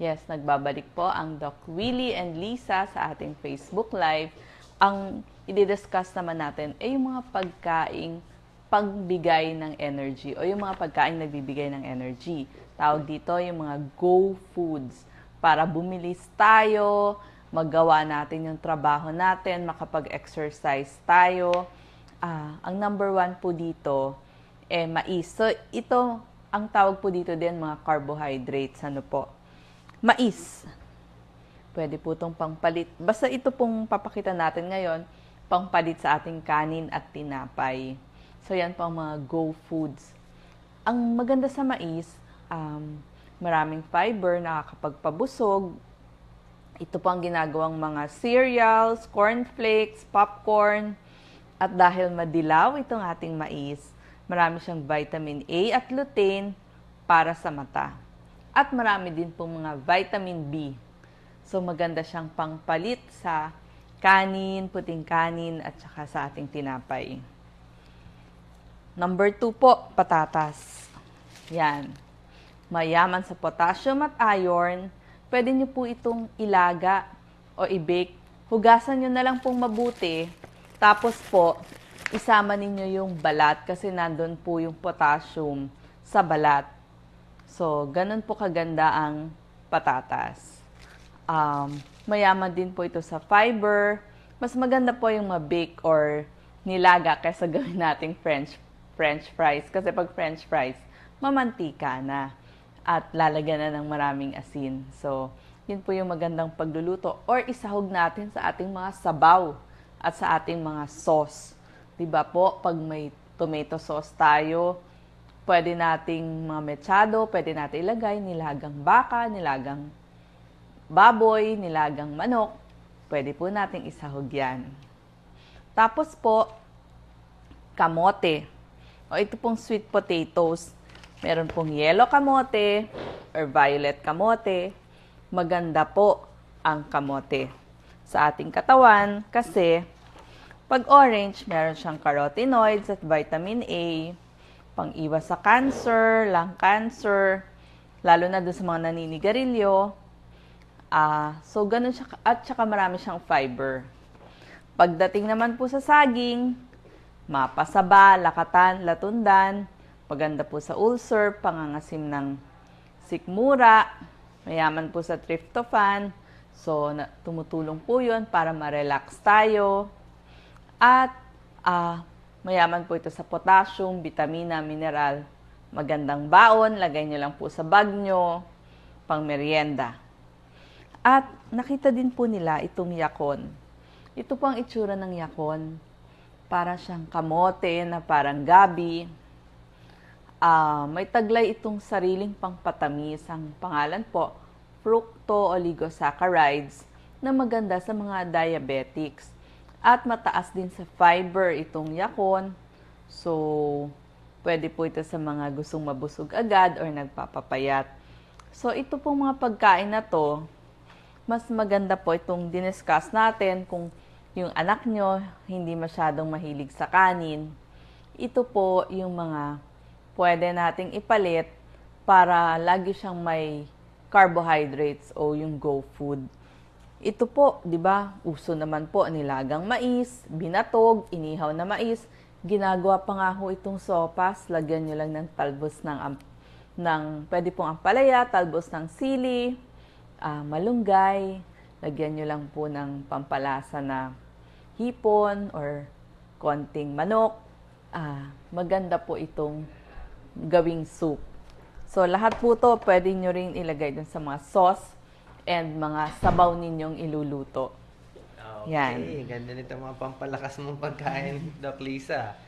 Yes, nagbabalik po ang Doc Willie and Lisa sa ating Facebook Live. Ang i-discuss naman natin ay yung mga pagkaing pagbigay ng energy o yung mga pagkain nagbibigay ng energy. Tawag dito yung mga go foods para bumilis tayo, magawa natin yung trabaho natin, makapag-exercise tayo. Ah, ang number one po dito, eh, mais. So, ito, ang tawag po dito din mga carbohydrates. Ano po? Mais. Pwede po itong pangpalit. Basta ito pong papakita natin ngayon, pangpalit sa ating kanin at tinapay. So, yan po ang mga go foods. Ang maganda sa mais, um, maraming fiber, nakakapagpabusog. Ito po ang ginagawang mga cereals, cornflakes, popcorn. At dahil madilaw itong ating mais, marami siyang vitamin A at lutein para sa mata. At marami din pong mga vitamin B. So maganda siyang pangpalit sa kanin, puting kanin at saka sa ating tinapay. Number two po, patatas. Yan. Mayaman sa potassium at iron. Pwede nyo po itong ilaga o i-bake. Hugasan nyo na lang pong mabuti. Tapos po, isama ninyo yung balat kasi nandun po yung potassium sa balat. So, ganun po kaganda ang patatas. Um, mayaman din po ito sa fiber. Mas maganda po yung ma-bake or nilaga kaysa gawin nating French French fries. Kasi pag French fries, mamantika na. At lalagyan na ng maraming asin. So, yun po yung magandang pagluluto. Or isahog natin sa ating mga sabaw at sa ating mga sauce. 'Di ba po, pag may tomato sauce tayo, pwede nating mga mechado, pwede natin ilagay nilagang baka, nilagang baboy, nilagang manok. Pwede po nating isahog yan. Tapos po, kamote. O ito pong sweet potatoes. Meron pong yellow kamote or violet kamote. Maganda po ang kamote sa ating katawan kasi pag orange, meron siyang carotenoids at vitamin A, pang-iwas sa cancer, lung cancer, lalo na doon sa mga naninigarilyo. Ah, so ganun siya at saka marami siyang fiber. Pagdating naman po sa saging, mapasaba, lakatan, latundan, maganda po sa ulcer, pangangasim ng sikmura, mayaman po sa tryptophan, so na, tumutulong po yun para ma-relax tayo. At ah, mayaman po ito sa potassium, vitamina, mineral. Magandang baon, lagay nyo lang po sa bag nyo, pang merienda. At nakita din po nila itong yakon. Ito po ang itsura ng yakon. Para siyang kamote na parang gabi. Ah, may taglay itong sariling pangpatamis. Ang pangalan po, fructo-oligosaccharides na maganda sa mga diabetics. At mataas din sa fiber itong yakon. So, pwede po ito sa mga gustong mabusog agad or nagpapapayat. So, ito pong mga pagkain na to, mas maganda po itong diniscuss natin kung yung anak nyo hindi masyadong mahilig sa kanin. Ito po yung mga pwede nating ipalit para lagi siyang may carbohydrates o yung go food. Ito po, 'di ba? Uso naman po nilagang mais, binatog, inihaw na mais. Ginagawa pa nga ho itong sopas, lagyan niyo lang ng talbos ng ng pwede pong ampalaya, talbos ng sili, ah, malunggay, lagyan nyo lang po ng pampalasa na hipon or konting manok. Ah, maganda po itong gawing soup. So, lahat po to pwede nyo rin ilagay dun sa mga sauce and mga sabaw ninyong iluluto. Okay, Yan. ganda nito mga pampalakas mong pagkain, Doc Lisa.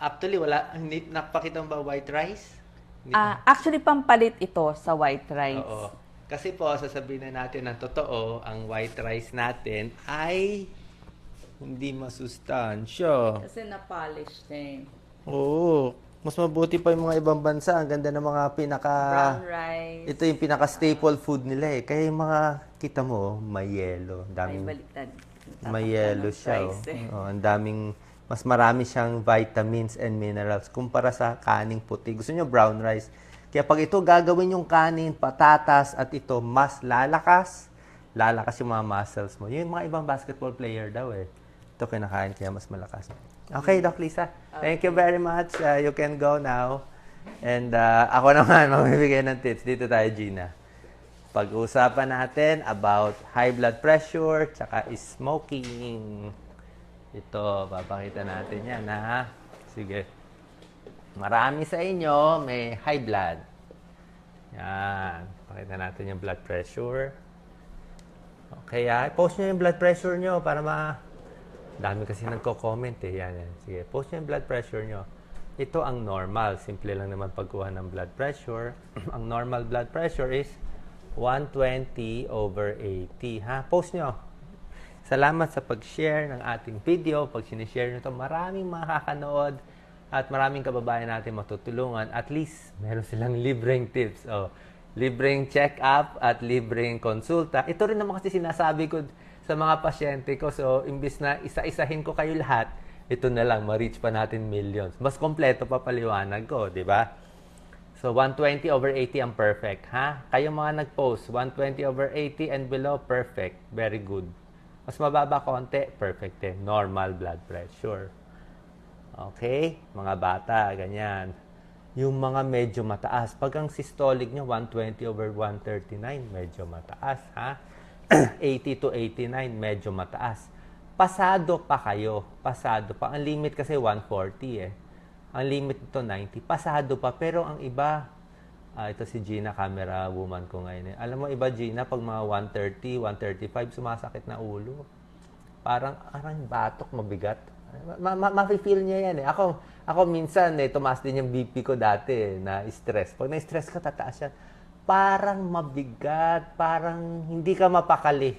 Actually, wala, hindi nakapakita mo ba white rice? Hindi. Ah, actually, pampalit ito sa white rice. Oo. Kasi po, sasabihin na natin ng totoo, ang white rice natin ay hindi masustansya. Kasi na-polish na eh. Oo. Mas mabuti pa yung mga ibang bansa. Ang ganda ng mga pinaka... Brown rice. Ito yung pinaka-staple food nila eh. Kaya yung mga, kita mo, may yellow. Ay, Daming, baliktad. may Tatakpan yellow ng siya. Oh. rice eh. Oh, ang daming, mas marami siyang vitamins and minerals kumpara sa kaning puti. Gusto nyo brown rice? Kaya pag ito gagawin yung kanin, patatas, at ito mas lalakas, lalakas yung mga muscles mo. Yung mga ibang basketball player daw eh. Ito kinakain kaya mas malakas. Okay, Doc Lisa. Thank you very much. Uh, you can go now. And uh, ako naman, mamibigay ng tips. Dito tayo, Gina. Pag-usapan natin about high blood pressure, tsaka smoking. Ito, papakita natin yan, ha? Sige. Marami sa inyo may high blood. Yan. Pakita natin yung blood pressure. Okay, ha? Post nyo yung blood pressure nyo para ma... Dami kasi nagko-comment eh. Yan, yan. Sige, post nyo yung blood pressure nyo. Ito ang normal. Simple lang naman pagkuha ng blood pressure. ang normal blood pressure is 120 over 80. Ha? Post nyo. Salamat sa pag-share ng ating video. Pag sinishare nyo ito, maraming makakanood at maraming kababayan natin matutulungan. At least, meron silang libreng tips. Oh, libreng check-up at libreng konsulta. Ito rin naman kasi sinasabi ko sa mga pasyente ko. So, imbis na isa-isahin ko kayo lahat, ito na lang, ma-reach pa natin millions. Mas kompleto pa paliwanag ko, di ba? So, 120 over 80 ang perfect, ha? Kayo mga nag-post, 120 over 80 and below, perfect. Very good. Mas mababa konti, perfect din. Normal blood pressure. Okay? Mga bata, ganyan. Yung mga medyo mataas. Pag ang systolic nyo, 120 over 139, medyo mataas, ha? 80 to 89, medyo mataas. Pasado pa kayo. Pasado pa. Ang limit kasi 140 eh. Ang limit nito 90. Pasado pa. Pero ang iba, ah, ito si Gina, camera woman ko ngayon. Eh. Alam mo, iba Gina, pag mga 130, 135, sumasakit na ulo. Parang, parang batok, mabigat. Ma- ma- ma-feel niya yan eh. Ako, ako minsan, eh, tumaas din yung BP ko dati eh, na stress. Pag na-stress ka, tataas yan. Parang mabigat, parang hindi ka mapakali.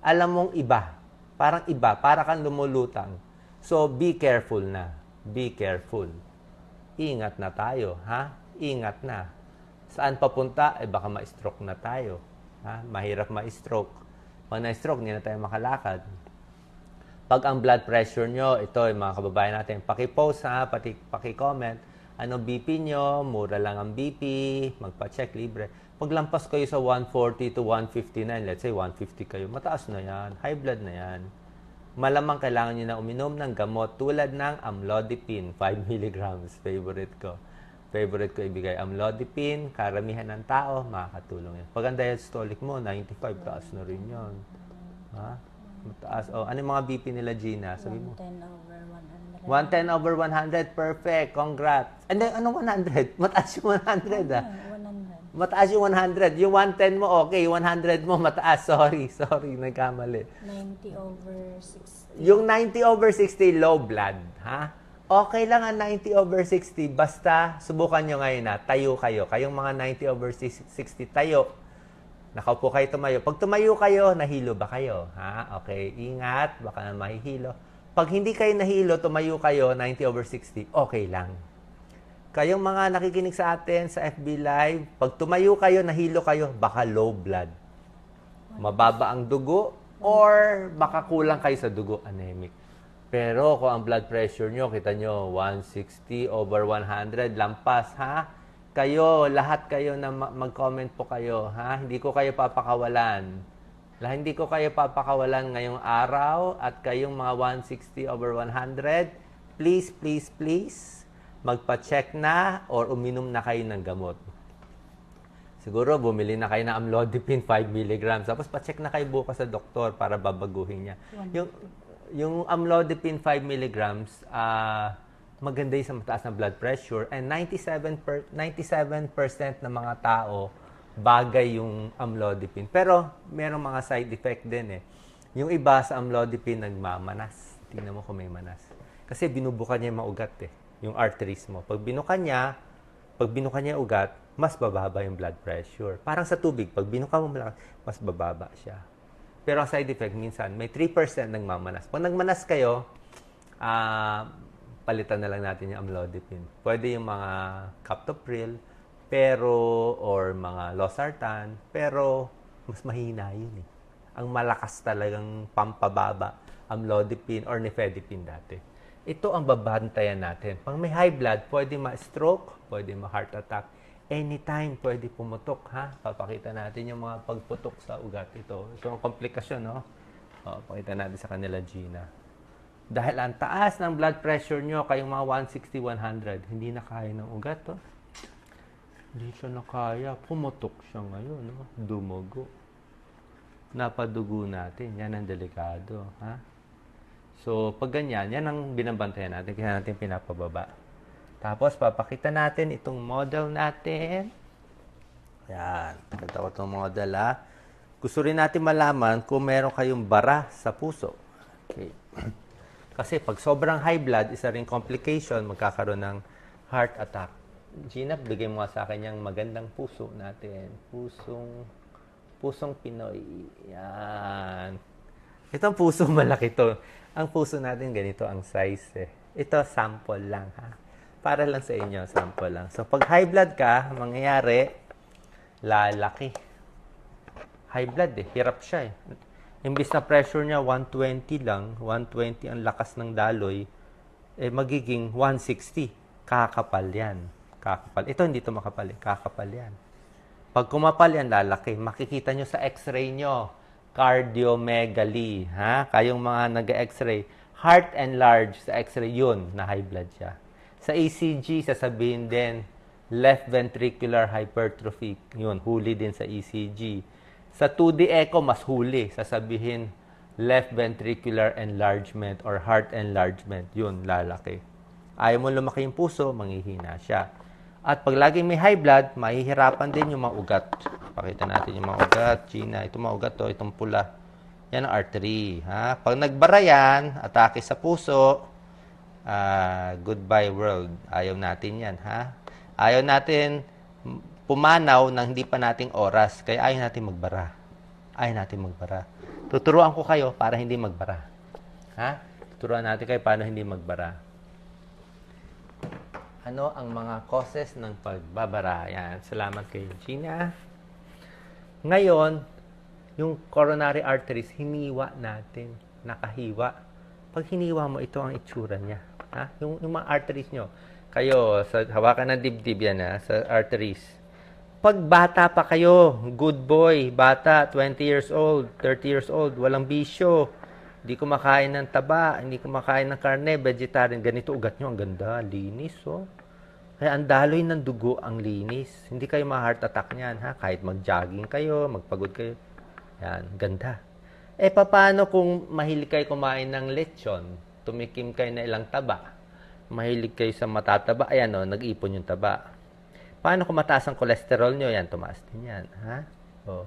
Alam mong iba. Parang iba, para kang lumulutang. So, be careful na. Be careful. Ingat na tayo, ha? Ingat na. Saan papunta? Eh, baka ma-stroke na tayo. Ha? Mahirap ma-stroke. Pag na-stroke, hindi na tayo makalakad. Pag ang blood pressure nyo, ito yung mga kababayan natin, paki-post ha, pati, paki-comment, ano BP nyo, mura lang ang BP, magpa-check libre. Pag lampas kayo sa 140 to 159, let's say 150 kayo, mataas na yan, high blood na yan. Malamang kailangan nyo na uminom ng gamot tulad ng amlodipine, 5 milligrams, favorite ko. Favorite ko ibigay amlodipine, karamihan ng tao, makakatulong yan. Pag ang diastolic mo, 95, taas na rin yan. Ha? Mataas. Oh, ano yung mga BP nila, Gina? Sabi mo. 110 over 100. 110 over 100, perfect. Congrats. And then, anong 100? Mataas yung 100, ah. 100. Mataas yung 100. Yung 110 mo, okay. 100 mo, mataas. Sorry, sorry. Nagkamali. 90 over 60. Yung 90 over 60, low blood. Ha? Okay lang ang 90 over 60. Basta, subukan nyo ngayon na, tayo kayo. Kayong mga 90 over 60, tayo. Nakaupo kayo tumayo. Pag tumayo kayo, nahilo ba kayo? Ha? Okay, ingat. Baka na mahihilo. Pag hindi kayo nahilo, tumayo kayo, 90 over 60, okay lang. Kayong mga nakikinig sa atin sa FB Live, pag tumayo kayo, nahilo kayo, baka low blood. Mababa ang dugo or baka kulang kayo sa dugo, anemic. Pero kung ang blood pressure nyo, kita nyo, 160 over 100, lampas, ha? Kayo, lahat kayo na ma- mag-comment po kayo, ha? Hindi ko kayo papakawalan. La, hindi ko kayo papakawalan ngayong araw at kayong mga 160 over 100, please, please, please, magpa-check na or uminom na kayo ng gamot. Siguro bumili na kayo ng amlodipine 5 mg. Tapos pa-check na kayo bukas sa doktor para babaguhin niya. Yung yung amlodipine 5 mg, ah maganda yung sa mataas na blood pressure and 97 per, 97% ng mga tao bagay yung amlodipine. Pero merong mga side effect din eh. Yung iba sa amlodipine nagmamanas. Tingnan mo kung may manas. Kasi binubukan niya yung mga ugat eh. Yung arteries mo. Pag binukan niya, pag binuka niya ugat, mas bababa yung blood pressure. Parang sa tubig, pag binuka mo malakas, mas bababa siya. Pero side effect, minsan, may 3% nagmamanas. Pag nagmanas kayo, ah, palitan na lang natin yung amlodipine. Pwede yung mga captopril, pero, or mga losartan, pero mas mahina yun eh. Ang malakas talagang pampababa, amlodipine or nifedipine dati. Ito ang babantayan natin. Pag may high blood, pwede ma-stroke, pwede ma-heart attack. anytime pwede pumutok, ha? Papakita natin yung mga pagputok sa ugat ito. Ito ang komplikasyon, no? O, pakita natin sa kanila, Gina. Dahil ang taas ng blood pressure nyo, kayong mga 160, 100, hindi na kaya ng ugat, to. Hindi siya na kaya. Pumutok siya ngayon, no? Dumugo. Napadugo natin. Yan ang delikado, ha? So, pag ganyan, yan ang binabantayan natin. Kaya natin pinapababa. Tapos, papakita natin itong model natin. Yan. Pakita ko itong model, ha? Gusto rin natin malaman kung meron kayong bara sa puso. Okay. Kasi pag sobrang high blood, isa ring complication, magkakaroon ng heart attack. Gina, bigay mo sa akin yung magandang puso natin. Pusong, pusong Pinoy. Yan. Itong puso malaki to. Ang puso natin ganito ang size eh. Ito sample lang ha. Para lang sa inyo, sample lang. So pag high blood ka, mangyayari, lalaki. High blood eh, hirap siya eh. Imbis na pressure niya 120 lang, 120 ang lakas ng daloy, eh magiging 160. Kakapal yan. Kakapal. Ito hindi to makapal eh. Kakapal yan. Pag kumapal yan, lalaki. Makikita nyo sa x-ray nyo. Cardiomegaly. Ha? Kayong mga nag-x-ray. Heart enlarged sa x-ray yun, na high blood siya. Sa ECG, sasabihin din, left ventricular hypertrophy. Yun, huli din sa ECG. Sa 2D echo, mas huli. Sasabihin, left ventricular enlargement or heart enlargement. Yun, lalaki. Ayaw mo lumaki yung puso, manghihina siya. At pag laging may high blood, mahihirapan din yung mga ugat. Pakita natin yung mga ugat. Gina, ito mga ugat to, itong pula. Yan ang artery. Ha? Pag nagbara yan, atake sa puso, ah, goodbye world. Ayaw natin yan. Ha? Ayaw natin pumanaw ng hindi pa nating oras. Kaya ayaw natin magbara. Ayaw natin magbara. Tuturuan ko kayo para hindi magbara. Ha? Tuturuan natin kayo paano hindi magbara ano ang mga causes ng pagbabara. Yan. Salamat kay Gina. Ngayon, yung coronary arteries, hiniwa natin. Nakahiwa. Pag hiniwa mo, ito ang itsura niya. Ha? Yung, yung mga arteries nyo. Kayo, sa hawakan ng dibdib yan ha, sa arteries. Pag bata pa kayo, good boy, bata, 20 years old, 30 years old, walang bisyo, hindi kumakain ng taba, hindi kumakain ng karne, vegetarian, ganito ugat nyo, ang ganda, linis, oh. Kaya ang daloy ng dugo ang linis. Hindi kayo ma-heart attack niyan, ha? Kahit mag-jogging kayo, magpagod kayo. Yan, ganda. Eh, paano kung mahilig kayo kumain ng lechon? Tumikim kayo na ilang taba. Mahilig kayo sa matataba. Ayan, oh, nag-ipon yung taba. Paano kung mataas ang cholesterol nyo? Yan, tumaas din yan. Ha? Oh.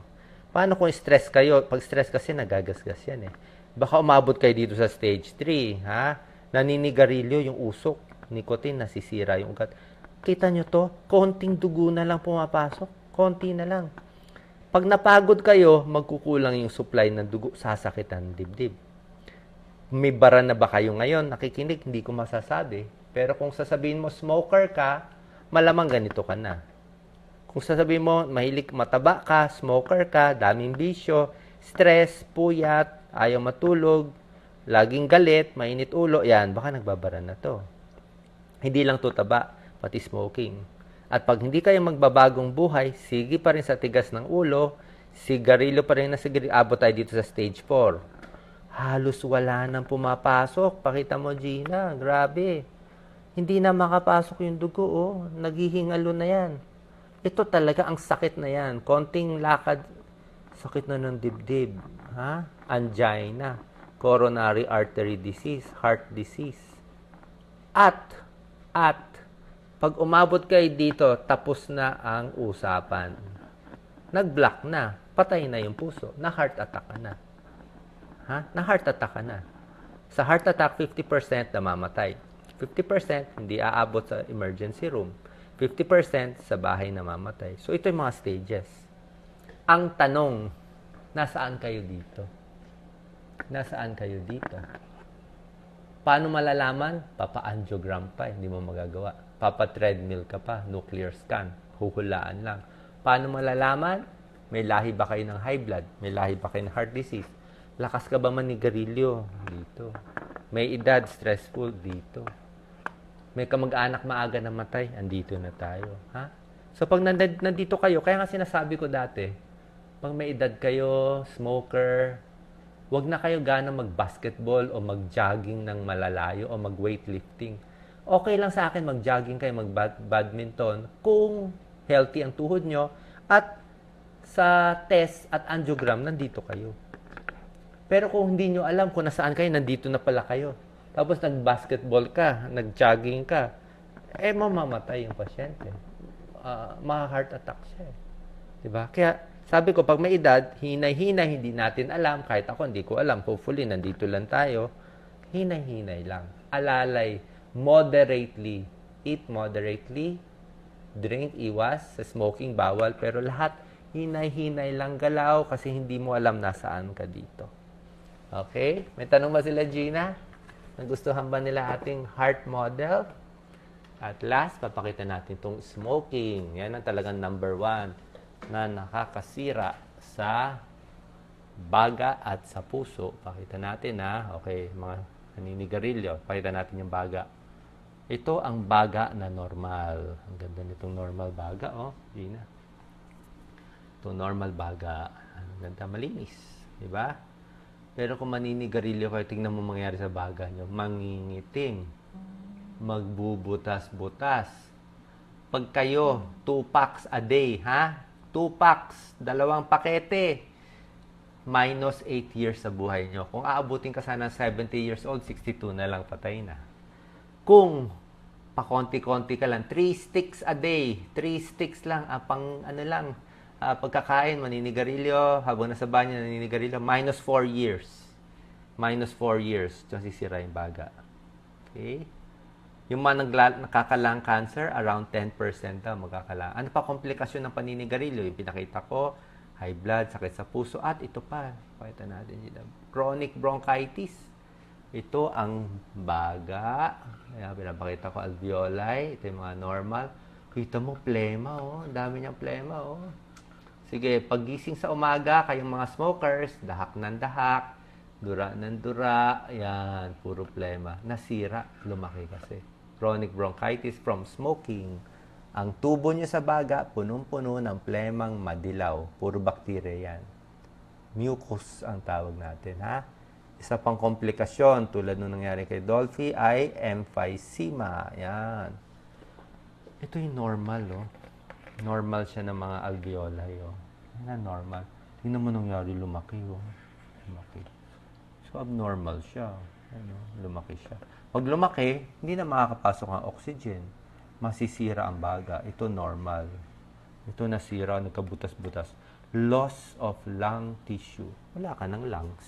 Paano kung stress kayo? Pag stress kasi, nagagasgas yan eh. Baka umabot kayo dito sa stage 3, ha? Naninigarilyo yung usok. Nicotine, nasisira yung ugat. Kita nyo to? Konting dugo na lang pumapasok. Konti na lang. Pag napagod kayo, magkukulang yung supply ng dugo, sasakit ang dibdib. May bara na ba kayo ngayon? Nakikinig, hindi ko masasabi. Pero kung sasabihin mo, smoker ka, malamang ganito ka na. Kung sasabihin mo, mahilig mataba ka, smoker ka, daming bisyo, stress, puyat, ayaw matulog, laging galit, mainit ulo, yan, baka nagbabara na to. Hindi lang to taba, pati smoking. At pag hindi kayo magbabagong buhay, sige pa rin sa tigas ng ulo, sigarilyo pa rin na sigarilyo, abot tayo dito sa stage 4. Halos wala nang pumapasok. Pakita mo, Gina, grabe. Hindi na makapasok yung dugo, oh. Naghihingalo na yan. Ito talaga ang sakit na yan. Konting lakad, sakit na ng dibdib. Ha? Angina, coronary artery disease, heart disease. At, at, pag umabot kayo dito, tapos na ang usapan. Nag-block na. Patay na yung puso. Na-heart attack ka na. Ha? Na-heart attack ka na. Sa heart attack, 50% namamatay. 50% hindi aabot sa emergency room. 50% sa bahay namamatay. So, ito yung mga stages. Ang tanong, nasaan kayo dito? Nasaan kayo dito? Paano malalaman? Papa-angiogram pa, hindi mo magagawa. Papa-treadmill ka pa, nuclear scan, huhulaan lang. Paano malalaman? May lahi ba kayo ng high blood? May lahi ba kayo ng heart disease? Lakas ka ba manigarilyo? Dito. May edad, stressful? Dito. May kamag-anak maaga namatay? Andito na tayo. Ha? So pag nand- nandito kayo, kaya nga sinasabi ko dati, pag may edad kayo, smoker, wag na kayo gana mag-basketball o mag-jogging ng malalayo o mag-weightlifting. Okay lang sa akin mag-jogging kayo, mag-badminton kung healthy ang tuhod nyo at sa test at angiogram, nandito kayo. Pero kung hindi nyo alam kung nasaan kayo, nandito na pala kayo. Tapos nag-basketball ka, nag-jogging ka, eh mamamatay yung pasyente. Ah, ma-heart attack siya. eh. 'Di ba? Kaya sabi ko, pag may edad, hinay-hinay, hindi natin alam. Kahit ako, hindi ko alam. Hopefully, nandito lang tayo. Hinay-hinay lang. Alalay, moderately. Eat moderately. Drink, iwas. Sa smoking, bawal. Pero lahat, hinay-hinay lang galaw kasi hindi mo alam nasaan ka dito. Okay? May tanong ba sila, Gina? Nagustuhan ba nila ating heart model? At last, papakita natin itong smoking. Yan ang talagang number one na nakakasira sa baga at sa puso. Pakita natin ha. Okay, mga naninigarilyo. Pakita natin yung baga. Ito ang baga na normal. Ang ganda nitong normal baga, oh. Gina. Ito normal baga. Ang ganda, malinis. Di ba? Pero kung maninigarilyo kayo, tingnan mo mangyari sa baga nyo. Mangingitim. Magbubutas-butas. Pag kayo, 2 packs a day, ha? 2 packs, dalawang pakete. Minus 8 years sa buhay nyo. Kung aabutin ka sana ng 70 years old, 62 na lang patay na. Kung pakonti-konti ka lang, 3 sticks a day, 3 sticks lang, ah, pang ano lang, ah, pagkakain, maninigarilyo, habang nasa banyo, naninigarilyo, minus 4 years. Minus 4 years, diyan sisira yung baga. Okay? Yung mga nagla- nakakalang cancer, around 10% daw magkakalang. Ano pa komplikasyon ng paninigarilyo? Yung pinakita ko, high blood, sakit sa puso, at ito pa, pakita natin dito, chronic bronchitis. Ito ang baga. Kaya pinapakita ko alveoli. Ito yung mga normal. Kita mo, plema, oh. Ang dami niyang plema, oh. Sige, pagising sa umaga, kayong mga smokers, dahak ng dahak, dura ng dura, yan, puro plema. Nasira, lumaki kasi. Chronic bronchitis from smoking. Ang tubo niyo sa baga, punong-puno ng plemang madilaw. Puro bakterya yan. Mucus ang tawag natin, ha? Isa pang komplikasyon tulad nung nangyari kay Dolphy ay emphysema. Yan. Ito yung normal, oh. Normal siya ng mga alveoli, oh. Yan ang normal. Tingnan mo nangyari, lumaki, oh. Lumaki. So, abnormal siya. Ano, lumaki siya. Pag lumaki, hindi na makakapasok ang oxygen. Masisira ang baga. Ito normal. Ito nasira, nagkabutas-butas. Loss of lung tissue. Wala ka ng lungs.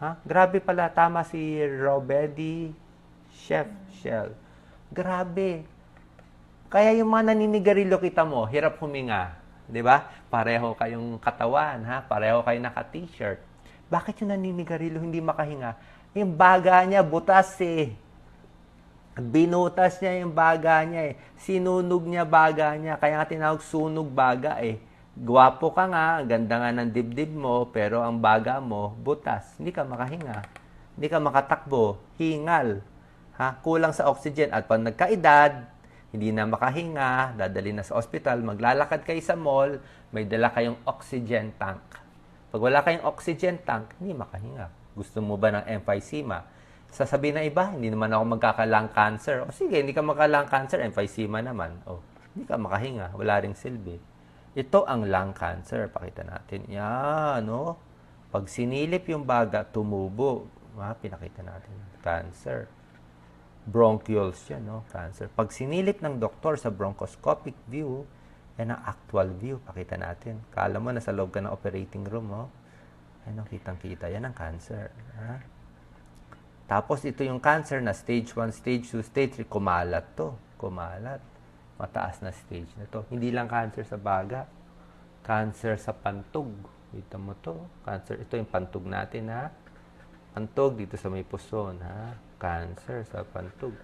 Ha? Grabe pala. Tama si Robedi Chef Shell. Grabe. Kaya yung mga naninigarilyo kita mo, hirap huminga. 'Di ba? Pareho kayong katawan, ha? Pareho kayo naka-t-shirt. Bakit yung naninigarilyo hindi makahinga? Yung baga niya, butas eh. Binutas niya yung baga niya eh. Sinunog niya baga niya. Kaya nga tinawag sunog baga eh. Gwapo ka nga, ganda nga ng dibdib mo, pero ang baga mo, butas. Hindi ka makahinga. Hindi ka makatakbo. Hingal. Ha? Kulang sa oxygen. At pag nagkaedad, hindi na makahinga, dadali na sa ospital, maglalakad kayo sa mall, may dala kayong oxygen tank. Pag wala kayong oxygen tank, hindi makahinga. Gusto mo ba ng emphysema? Sasabihin ng iba, hindi naman ako magkakalang cancer. O sige, hindi ka magkakalang cancer, emphysema naman. O, hindi ka makahinga, wala ring silbi. Ito ang lung cancer. Pakita natin. Yan, no? Pag sinilip yung baga, tumubo. Ha? Pinakita natin. Cancer. Bronchioles yan, no? Cancer. Pag sinilip ng doktor sa bronchoscopic view, yan ang actual view. Pakita natin. Kala mo, nasa loob ka ng operating room, oh. Ang kitang-kita. Yan ang cancer. Ha? Tapos, ito yung cancer na stage 1, stage 2, stage 3. Kumalat to. Kumalat. Mataas na stage na to. Hindi lang cancer sa baga. Cancer sa pantog. Kita mo to. Cancer. Ito yung pantog natin, ha? Pantog dito sa may puson, ha? Cancer sa pantog.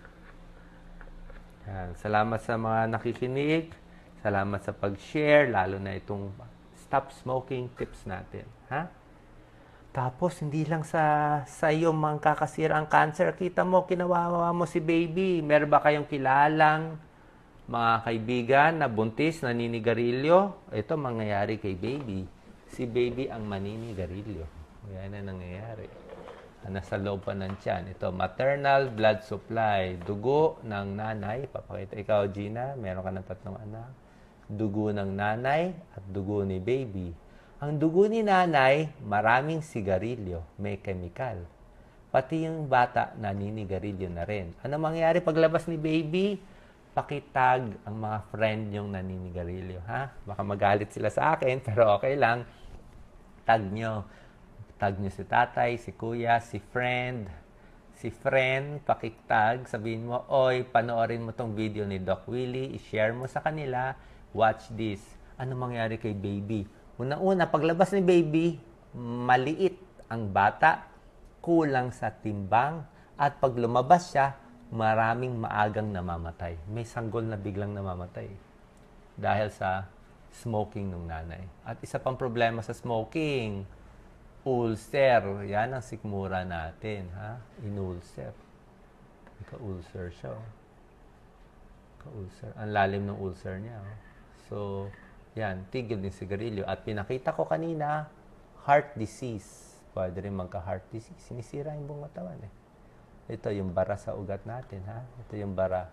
Yan. Salamat sa mga nakikinig. Salamat sa pag-share, lalo na itong stop smoking tips natin. Ha? Tapos, hindi lang sa, sa iyo mga kakasira ang cancer. Kita mo, kinawawa mo si baby. Meron ba kayong kilalang Mga kaibigan na buntis, naninigarilyo, ito mangyayari kay baby. Si baby ang maninigarilyo. Yan na nangyayari. Nasa loob pa ng tiyan. Ito, maternal blood supply. Dugo ng nanay. Papakita. Ikaw, Gina, meron ka ng tatlong anak. Dugo ng nanay at dugo ni baby. Ang dugo ni nanay, maraming sigarilyo. May chemical. Pati yung bata, naninigarilyo na rin. Ano mangyayari paglabas ni baby? Pakitag ang mga friend yung naninigarilyo, ha? Baka magalit sila sa akin, pero okay lang. Tag nyo. Tag nyo si tatay, si kuya, si friend. Si friend, pakitag. Sabihin mo, oy, panoorin mo tong video ni Doc Willie. I-share mo sa kanila. Watch this. Ano mangyayari kay baby? Una-una, paglabas ni baby, maliit ang bata, kulang sa timbang, at pag lumabas siya, maraming maagang namamatay. May sanggol na biglang namamatay dahil sa smoking ng nanay. At isa pang problema sa smoking, ulcer. Yan ang sikmura natin, ha? Inulcer. Ika-ulcer siya, oh. Ka-ulcer. Ang lalim ng ulcer niya, oh. So, yan, tigil din sigarilyo. At pinakita ko kanina, heart disease. Pwede rin magka-heart disease. Sinisira yung buong katawan, eh. Ito yung bara sa ugat natin, ha? Ito yung bara.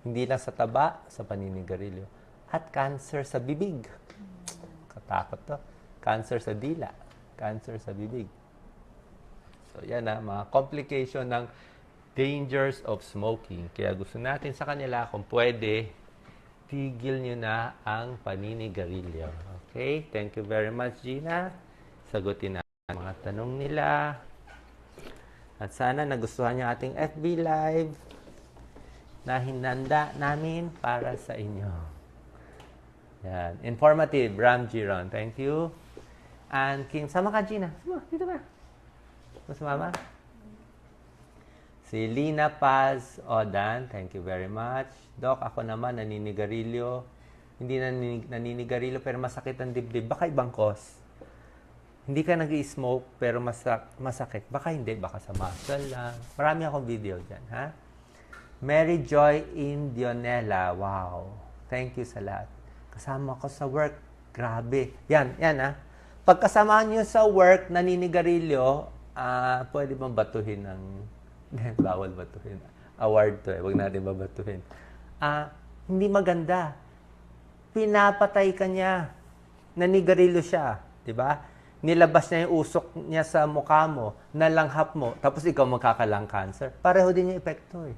Hindi lang sa taba, sa paninigarilyo. At cancer sa bibig. Katakot to. Cancer sa dila. Cancer sa bibig. So, yan na, mga complication ng dangers of smoking. Kaya gusto natin sa kanila, kung pwede, tigil nyo na ang paninigarilyo. Okay? Thank you very much, Gina. Sagutin na ang mga tanong nila. At sana nagustuhan niyo ating FB Live na hinanda namin para sa inyo. Yan. Informative, Ram Giron. Thank you. And King, sama ka, Gina. Sama, dito ka. Mas mama. Si Lina Paz Odan, thank you very much. Doc, ako naman naninigarilyo. Hindi nanin- naninigarilyo pero masakit ang dibdib. Baka ibang cause. Hindi ka nag smoke pero masak masakit. Baka hindi, baka sa muscle lang. Marami akong video dyan, ha? Mary Joy Indionella. Wow. Thank you sa lahat. Kasama ko sa work. Grabe. Yan, yan ha. Pagkasama nyo sa work, naninigarilyo, ah, pwede bang batuhin ng... Bawal batuhin. Award to eh. Huwag natin babatuhin. Ah, hindi maganda. Pinapatay ka niya. Nanigarilyo siya. Di ba? Nilabas niya yung usok niya sa mukha mo, nalanghap mo, tapos ikaw magkakalang cancer. Pareho din yung epekto eh.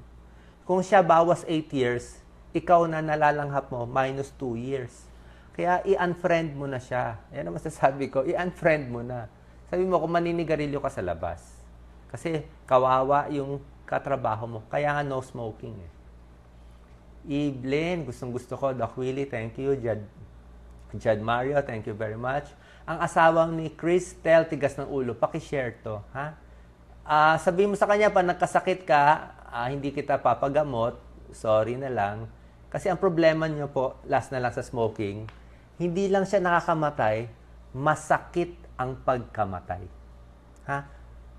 Kung siya bawas 8 years, ikaw na nalalanghap mo, minus 2 years. Kaya i-unfriend mo na siya. Yan ang masasabi ko, i-unfriend mo na. Sabi mo, kung maninigarilyo ka sa labas. Kasi kawawa yung katrabaho mo. Kaya nga no smoking eh. Evelyn, gustong gusto ko. Doc Willie, thank you. Jad, Jad Mario, thank you very much. Ang asawang ni Cristel, tigas ng ulo, pakishare to. Ha? Ah, sabihin mo sa kanya, pa nagkasakit ka, ah, hindi kita papagamot, sorry na lang. Kasi ang problema niyo po, last na lang sa smoking, hindi lang siya nakakamatay, masakit ang pagkamatay. Ha?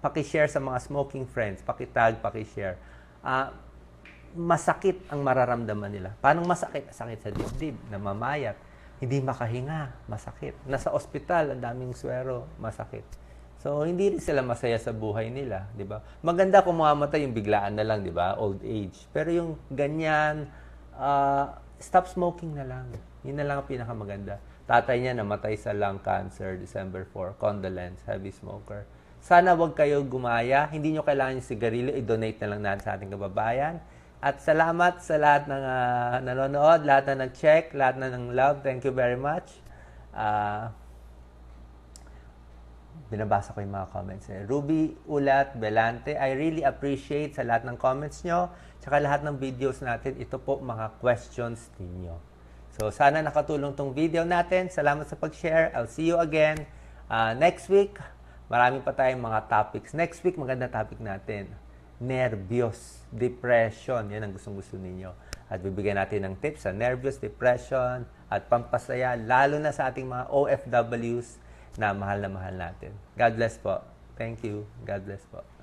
Pakishare sa mga smoking friends, pakitag, pakishare. Ah, masakit ang mararamdaman nila. Paano masakit? Sakit sa dibdib, namamayat, hindi makahinga, masakit. Nasa ospital, ang daming swero, masakit. So, hindi rin sila masaya sa buhay nila, di ba? Maganda kung mamamatay yung biglaan na lang, di ba? Old age. Pero yung ganyan, ah, stop smoking na lang. Yun na lang ang pinakamaganda. Tatay niya namatay sa lung cancer December 4. Condolence, heavy smoker. Sana wag kayo gumaya. Hindi nyo kailangan yung sigarilyo. I-donate na lang natin sa ating kababayan. At salamat sa lahat ng ah, nanonood, lahat na nag-check, lahat na ng love. Thank you very much. Ah, binabasa ko yung mga comments. Eh. Ruby Ulat Belante, I really appreciate sa lahat ng comments nyo, tsaka lahat ng videos natin. Ito po mga questions ninyo. So, sana nakatulong tong video natin. Salamat sa pag-share. I'll see you again ah, next week. Marami pa tayong mga topics. Next week, maganda topic natin. Nervyos, depression. Yan ang gustong-gusto ninyo. At bibigyan natin ng tips sa nervyos, depression, at pampasaya, lalo na sa ating mga OFWs na mahal na mahal natin. God bless po. Thank you. God bless po.